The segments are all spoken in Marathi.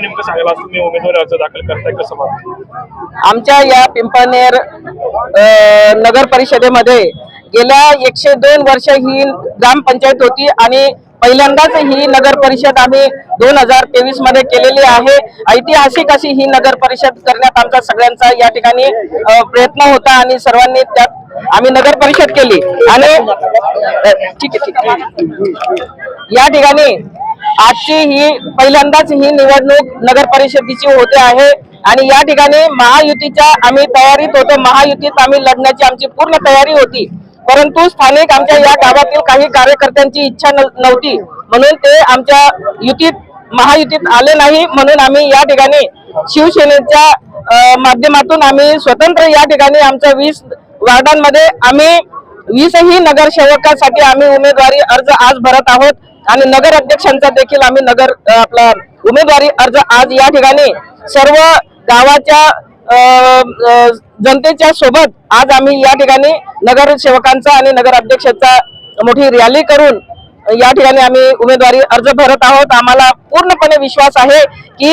सांगाल? आज तुम्ही उमेदवारी अर्ज दाखल करताय कसं वाटतं आमच्या या पिंपळनेर नगर परिषदेमध्ये गेल्या एकशे दोन वर्ष ही ग्रामपंचायत होती आणि पहिल्यांदाच ही नगर परिषद आम्ही दोन हजार तेवीसमध्ये केलेली आहे. ऐतिहासिक अशी ही नगर परिषद करण्यात आमचा सगळ्यांचा या ठिकाणी प्रयत्न होता आणि सर्वांनी त्यात आम्ही नगर परिषद केली. आणि ठीक आहे ठीक आहे. या ठिकाणी आजची ही पहिल्यांदाच ही निवडणूक नगर परिषदेची होते आहे. आणि या ठिकाणी महायुतीच्या आम्ही तयारीत होतो. महायुतीत आम्ही लढण्याची आमची पूर्ण तयारी होती. परंतु स्थानिक आमच्या या गावातील काही कार्यकर्त्यांची इच्छा नव्हती. म्हणून ते आमच्या युतीत महायुतीत आले नाही. म्हणून आम्ही या ठिकाणी शिवसेनेच्या माध्यमातून आम्ही स्वतंत्र या ठिकाणी आमच्या वीस वार्डांमध्ये आम्ही वीसही नगरसेवकासाठी आम्ही उमेदवारी अर्ज आज भरत आहोत. आणि नगर अध्यक्षांचा देखील आम्ही नगर आपला उमेदवारी अर्ज आज या ठिकाणी सर्व गावाच्या जनतेच्या सोबत आज आम्ही या ठिकाणी नगरसेवकांचा आणि नगर अध्यक्षाचा मोठी रॅली करून या ठिकाणी आम्ही उमेदवारी अर्ज भरत आहोत. आम्हाला पूर्णपणे विश्वास आहे की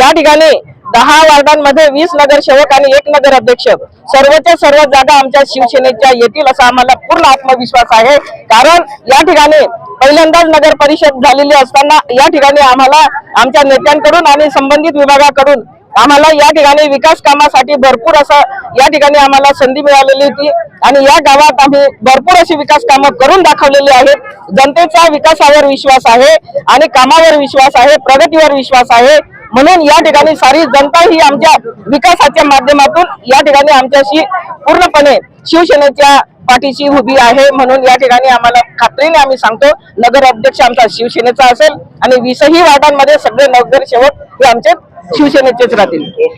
या ठिकाणी दहा वार्डांमध्ये वीस नगरसेवक आणि एक नगर अध्यक्ष सर्वच्या सर्व जागा आमच्या शिवसेनेच्या येतील असा आम्हाला पूर्ण आत्मविश्वास आहे. कारण या ठिकाणी पहिल्यांदाच नगर परिषद झालेली असताना या ठिकाणी आम्हाला आमच्या नेत्यांकडून आणि संबंधित विभागाकडून आम्हाला या ठिकाणी विकास कामासाठी भरपूर असं या ठिकाणी आम्हाला संधी मिळालेली होती. आणि या गावात आम्ही भरपूर अशी विकास कामं करून दाखवलेली आहेत. जनतेचा विकासावर विश्वास आहे आणि कामावर विश्वास आहे प्रगतीवर विश्वास आहे. म्हणून या ठिकाणी सारी जनता ही आमच्या विकासाच्या माध्यमातून या ठिकाणी आमच्याशी पूर्णपणे शिवसेनेच्या पाठीशी उभी आहे म्हणून या ठिकाणी आम्हाला खात्रीने आम्ही सांगतो नगर अध्यक्ष आमचा शिवसेनेचा असेल आणि वीसही वार्डांमध्ये सगळे नगरसेवक हे आमचे शिवसेनेचेच राहतील.